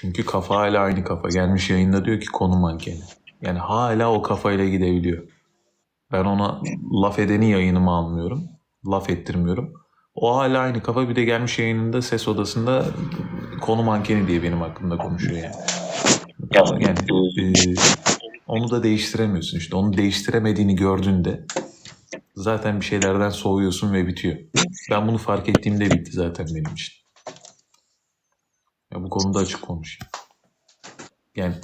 Çünkü kafa hala aynı kafa. Gelmiş yayında diyor ki konu mankeni. Yani hala o kafayla gidebiliyor. Ben ona laf edeni yayınıma almıyorum. Laf ettirmiyorum. O hala aynı kafa bir de gelmiş yayınında ses odasında konu mankeni diye benim hakkımda konuşuyor yani. Yani e, onu da değiştiremiyorsun işte. Onu değiştiremediğini gördüğünde zaten bir şeylerden soğuyorsun ve bitiyor. Ben bunu fark ettiğimde bitti zaten benim için. Ya bu konuda açık konuşayım. Yani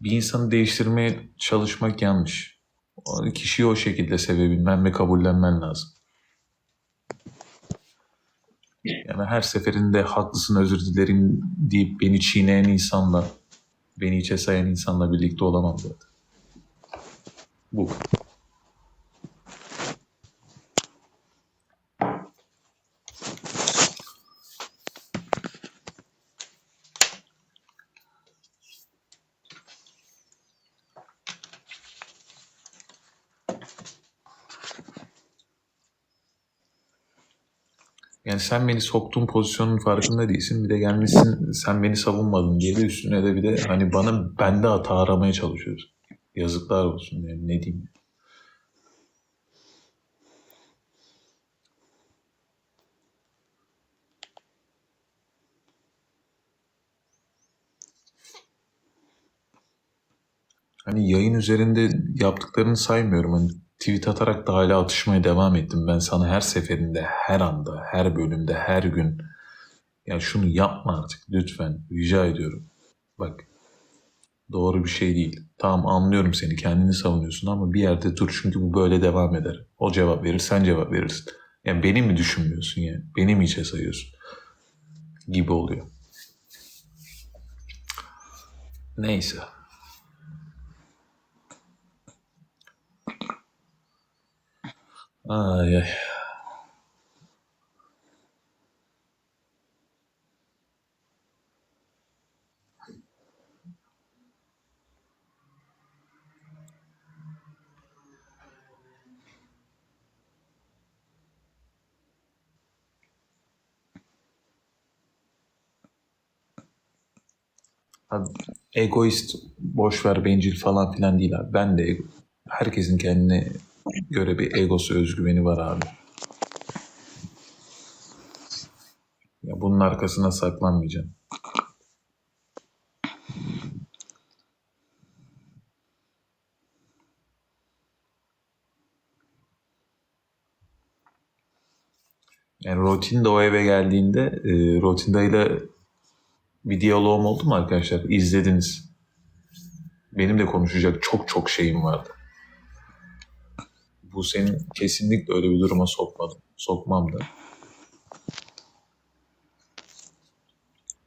bir insanı değiştirmeye çalışmak yanlış. O kişiyi o şekilde sevebilmen ve kabullenmen lazım. Yani her seferinde haklısın özür dilerim deyip beni çiğneyen insanla, beni içe sayan insanla birlikte olamam zaten. Bu. Yani sen beni soktuğun pozisyonun farkında değilsin. Bir de gelmişsin sen beni savunmadın diye de üstüne de bir de hani bana bende hata aramaya çalışıyorsun. Yazıklar olsun yani ne diyeyim. Hani yayın üzerinde yaptıklarını saymıyorum. Hani tweet atarak da hala atışmaya devam ettim. Ben sana her seferinde, her anda, her bölümde, her gün ya şunu yapma artık lütfen rica ediyorum. Bak doğru bir şey değil. Tamam anlıyorum seni kendini savunuyorsun ama bir yerde dur çünkü bu böyle devam eder. O cevap verir sen cevap verirsin. Yani beni mi düşünmüyorsun yani? Beni mi içe sayıyorsun? Gibi oluyor. Neyse. Ay ay. Abi, egoist, boş ver, bencil falan filan değil abi. Ben de herkesin kendine göre bir egosu, özgüveni var abi. Ya bunun arkasına saklanmayacağım. Yani Rotin de o eve geldiğinde e, Rotinda bir diyaloğum oldu mu arkadaşlar? İzlediniz. Benim de konuşacak çok çok şeyim vardı. Bu senin kesinlikle öyle bir duruma sokmadım. Sokmam da.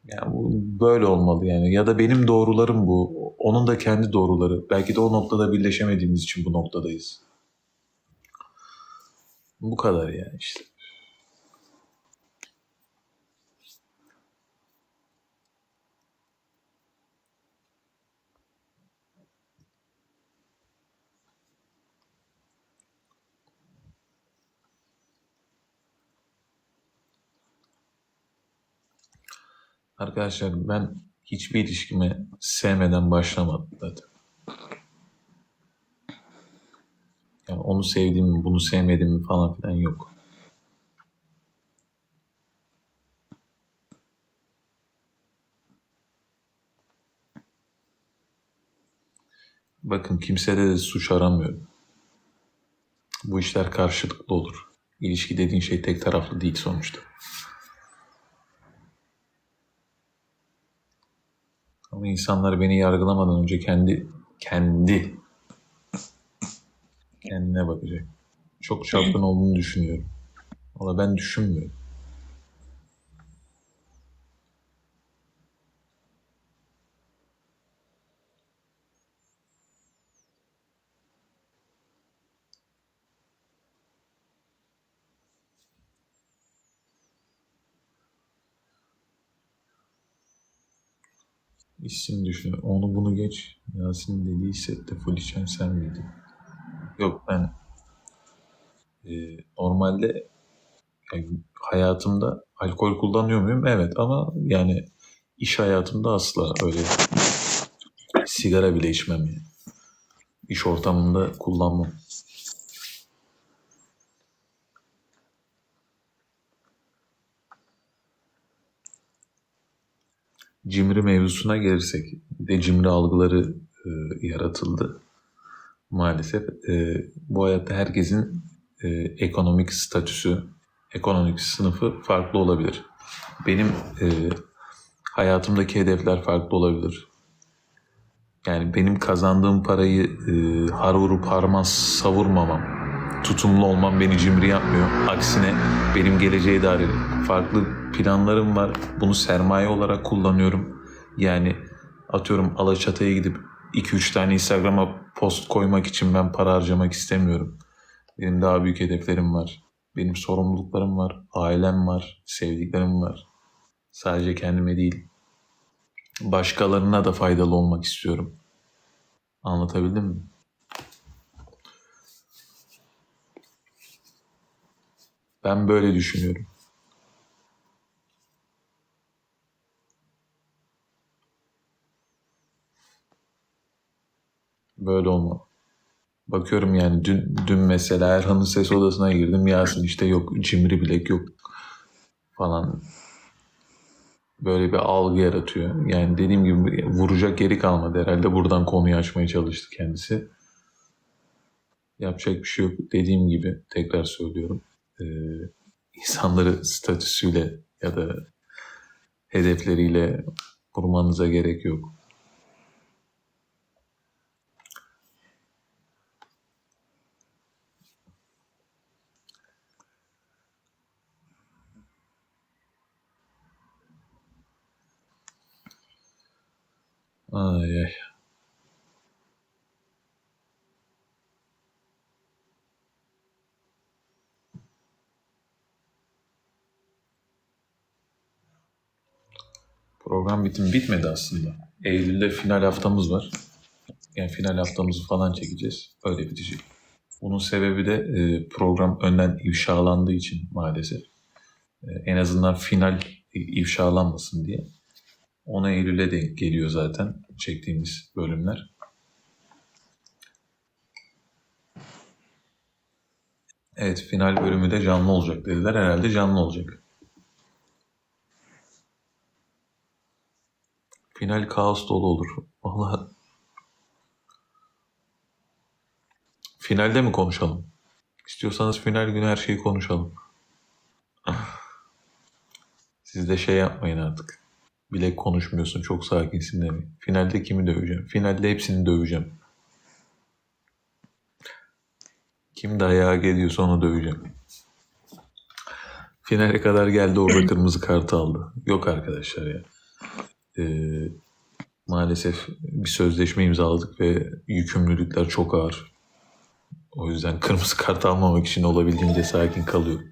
Yani bu böyle olmalı yani. Ya da benim doğrularım bu. Onun da kendi doğruları. Belki de o noktada birleşemediğimiz için bu noktadayız. Bu kadar yani işte. Arkadaşlar ben hiçbir ilişkime sevmeden başlamadım zaten. Yani onu sevdiğim mi, bunu sevmedim mi falan filan yok. Bakın kimsede de suç aramıyorum. Bu işler karşılıklı olur. İlişki dediğin şey tek taraflı değil sonuçta. Ama insanlar beni yargılamadan önce kendi kendi kendine bakacak. Çok çapkın olduğunu düşünüyorum. Ama ben düşünmüyorum. İsim düşünüyor. Onu bunu geç. Yasin dediği sette full içen sen miydin? Yok ben e, normalde yani hayatımda alkol kullanıyor muyum? Evet ama yani İş hayatımda asla öyle sigara bile içmem yani. İş ortamında kullanmam. Cimri mevzusuna gelirsek, de cimri algıları e, yaratıldı. Maalesef e, bu hayatta herkesin e, ekonomik statüsü, ekonomik sınıfı farklı olabilir. Benim e, hayatımdaki hedefler farklı olabilir. Yani benim kazandığım parayı e, har vurup harman savurmamam, tutumlu olmam beni cimri yapmıyor. Aksine benim geleceğe dair farklı planlarım var. Bunu sermaye olarak kullanıyorum. Yani atıyorum Alaçatı'ya gidip 2-3 tane Instagram'a post koymak için ben para harcamak istemiyorum. Benim daha büyük hedeflerim var. Benim sorumluluklarım var. Ailem var. Sevdiklerim var. Sadece kendime değil. Başkalarına da faydalı olmak istiyorum. Anlatabildim mi? Ben böyle düşünüyorum. Böyle olmalı. Bakıyorum yani dün, dün mesela Erhan'ın ses odasına girdim. Yasin işte yok cimri bilek yok falan. Böyle bir algı yaratıyor. Yani dediğim gibi vuracak yeri kalmadı herhalde. Buradan konuyu açmaya çalıştı kendisi. Yapacak bir şey yok. Dediğim gibi tekrar söylüyorum. Ee, insanları statüsüyle ya da hedefleriyle vurmanıza gerek yok. Ay ay. Program bitim bitmedi aslında. Eylül'de final haftamız var. Yani final haftamızı falan çekeceğiz. Öyle bitecek. Bunun sebebi de e, program önden ifşalandığı için maalesef. E, en azından final ifşalanmasın diye. 10 Eylül'e denk geliyor zaten çektiğimiz bölümler. Evet final bölümü de canlı olacak dediler. Herhalde canlı olacak. Final kaos dolu olur. Vallahi finalde mi konuşalım? İstiyorsanız final günü her şeyi konuşalım. Siz de şey yapmayın artık. Bilek konuşmuyorsun çok sakinsin demeyin. Finalde kimi döveceğim? Finalde hepsini döveceğim. Kim dayağa geliyorsa onu döveceğim. Finale kadar geldi orada kırmızı kartı aldı. Yok arkadaşlar ya. Ee, maalesef bir sözleşme imzaladık ve yükümlülükler çok ağır. O yüzden kırmızı kart almamak için olabildiğince sakin kalıyorum.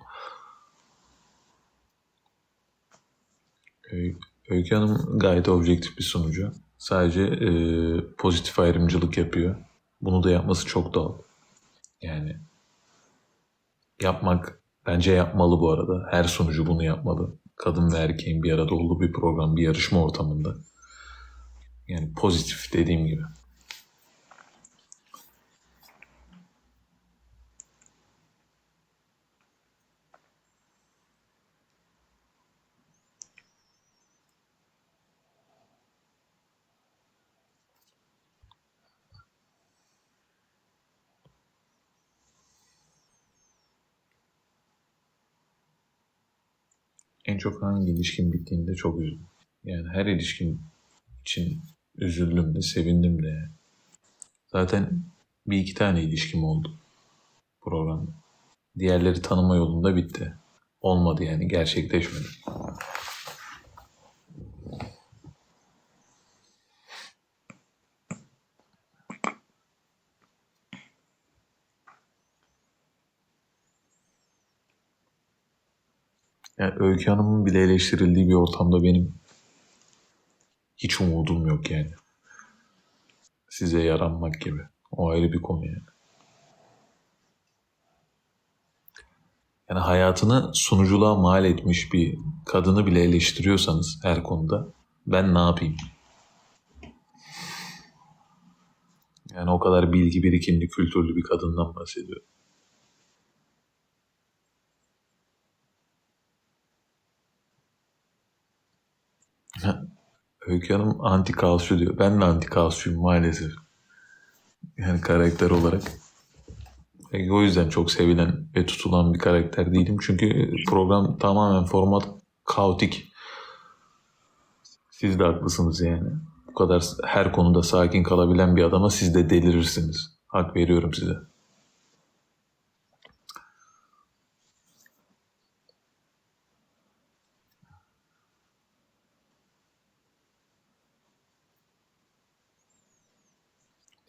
Ee, Öykü Hanım gayet objektif bir sunucu. Sadece e, pozitif ayrımcılık yapıyor. Bunu da yapması çok doğal. Yani yapmak bence yapmalı bu arada. Her sunucu bunu yapmalı. Kadın ve erkeğin bir arada olduğu bir program, bir yarışma ortamında. Yani pozitif dediğim gibi. En çok hangi ilişkin bittiğinde çok üzüldüm. Yani her ilişkin için üzüldüm de sevindim de. Zaten bir iki tane ilişkim oldu programda. Diğerleri tanıma yolunda bitti. Olmadı yani gerçekleşmedi. Yani Öykü Hanım'ın bile eleştirildiği bir ortamda benim hiç umudum yok yani. Size yaranmak gibi. O ayrı bir konu yani. Yani hayatını sunuculuğa mal etmiş bir kadını bile eleştiriyorsanız her konuda Ben ne yapayım? Yani o kadar bilgi birikimli, kültürlü bir kadından bahsediyorum. Öykü Hanım anti kaosçu diyor. Ben de anti kaosçuyum maalesef. Yani karakter olarak. E, o yüzden çok sevilen ve tutulan bir karakter değilim. Çünkü program tamamen format kaotik. Siz de haklısınız yani. Bu kadar her konuda sakin kalabilen bir adama siz de delirirsiniz. Hak veriyorum size.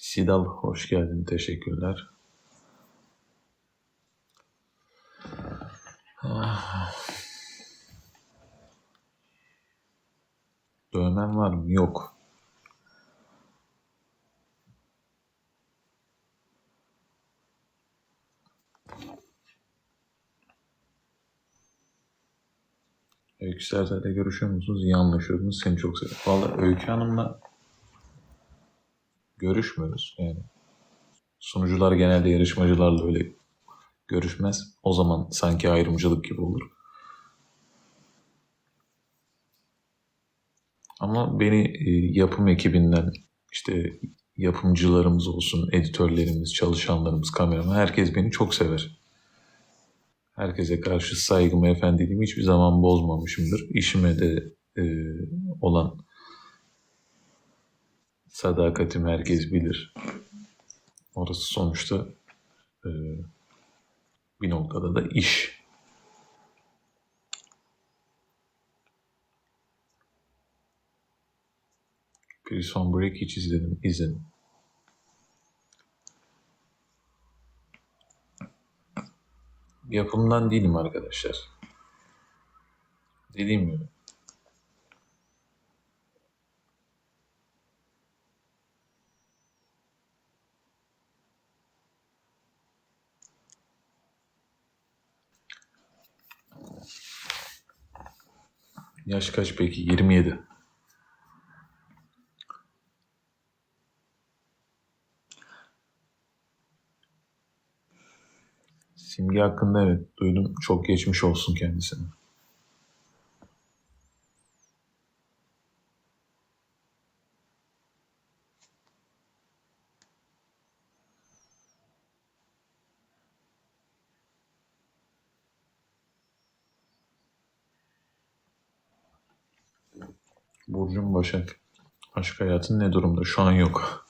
Sidal hoş geldin. Teşekkürler. Dövmen var mı? Yok. Öykü Serdar'la görüşüyor musunuz? İyi anlaşıyordunuz. Seni çok seviyorum. Valla Öykü Hanım'la görüşmüyoruz. Yani sunucular genelde yarışmacılarla öyle görüşmez. O zaman sanki ayrımcılık gibi olur. Ama beni e, yapım ekibinden işte yapımcılarımız olsun, editörlerimiz, çalışanlarımız, kameraman herkes beni çok sever. Herkese karşı saygımı, efendiliğimi hiçbir zaman bozmamışımdır. İşime de e, olan sadakatimi herkes bilir. Orası sonuçta e, bir noktada da iş. Prison Break hiç izledim. izledim. Yapımdan değilim arkadaşlar. Dediğim gibi. Yaş kaç peki? 27. Simge hakkında evet duydum. Çok geçmiş olsun kendisine. Burcun Başak. Aşk hayatın ne durumda? Şu an yok.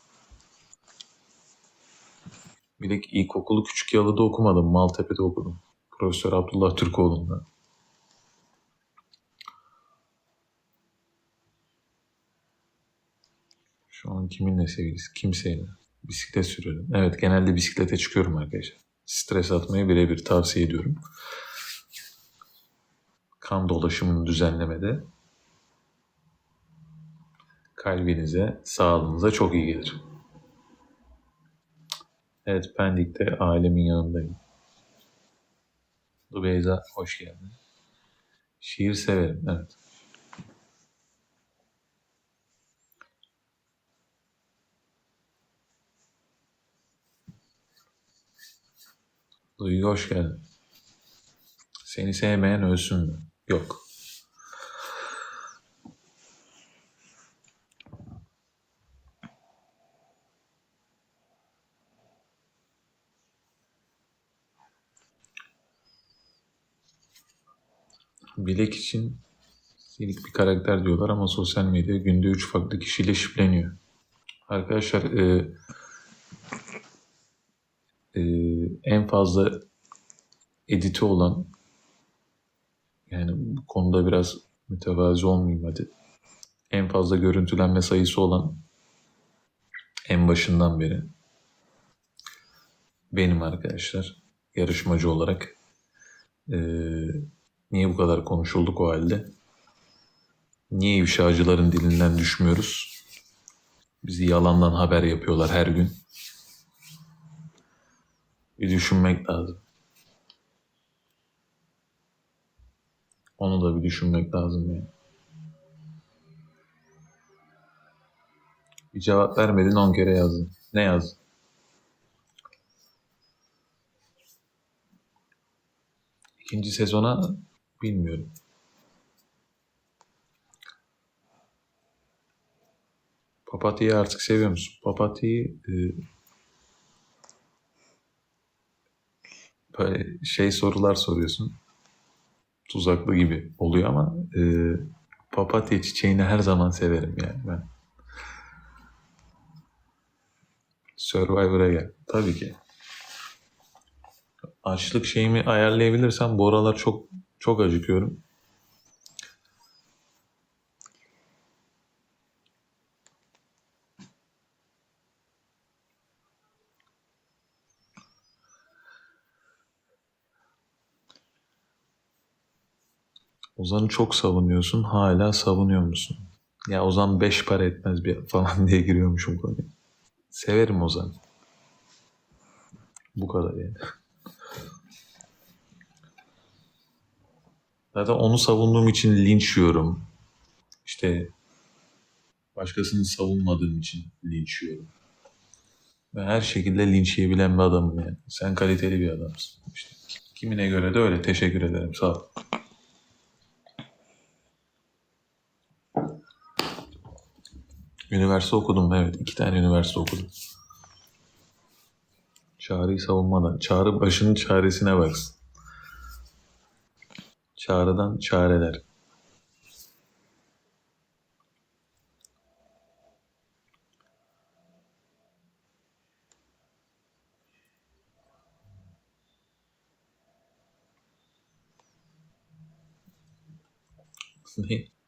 Bir de ilkokulu Küçük Yalı'da okumadım. Maltepe'de okudum. Profesör Abdullah Türkoğlu'nda. Şu an kiminle sevgilisi? Kimseyle. Bisiklet sürüyorum. Evet genelde bisiklete çıkıyorum arkadaşlar. Stres atmayı birebir tavsiye ediyorum. Kan dolaşımını düzenlemede kalbinize, sağlığınıza çok iyi gelir. Evet Pendik'te ailemin yanındayım. Beyza hoş geldin. Şiir severim evet. Duygu hoş geldin. Seni sevmeyen ölsün mü? Yok. Bilek için silik bir karakter diyorlar ama sosyal medya günde 3 farklı kişiyle şipleniyor. Arkadaşlar e, e, en fazla editi olan yani bu konuda biraz mütevazi olmayayım hadi. En fazla görüntülenme sayısı olan en başından beri benim arkadaşlar yarışmacı olarak e, niye bu kadar konuşulduk o halde? Niye ifşacıların dilinden düşmüyoruz? Bizi yalandan haber yapıyorlar her gün. Bir düşünmek lazım. Onu da bir düşünmek lazım yani. Bir cevap vermedin 10 kere yazdın. Ne yazdın? İkinci sezona bilmiyorum. Papatya'yı artık seviyor musun? Papatya'yı e, böyle şey sorular soruyorsun. Tuzaklı gibi oluyor ama e, papatya çiçeğini her zaman severim yani ben. Survivor'a gel. Tabii ki. Açlık şeyimi ayarlayabilirsem bu aralar çok çok acıkıyorum. Ozan'ı çok savunuyorsun. Hala savunuyor musun? Ya Ozan beş para etmez bir falan diye giriyormuşum konuya. Severim Ozan. Bu kadar yani. Zaten onu savunduğum için linç yiyorum. İşte başkasını savunmadığım için linç yiyorum. Ben her şekilde linç yiyebilen bir adamım yani. Sen kaliteli bir adamsın. İşte kimine göre de öyle. Teşekkür ederim. Sağ ol. Üniversite okudum evet. iki tane üniversite okudum. Çağrı'yı savunmadan. Çağrı başının çaresine baksın. Çağrı'dan çareler.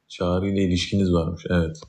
Çağrı ile ilişkiniz varmış. Evet.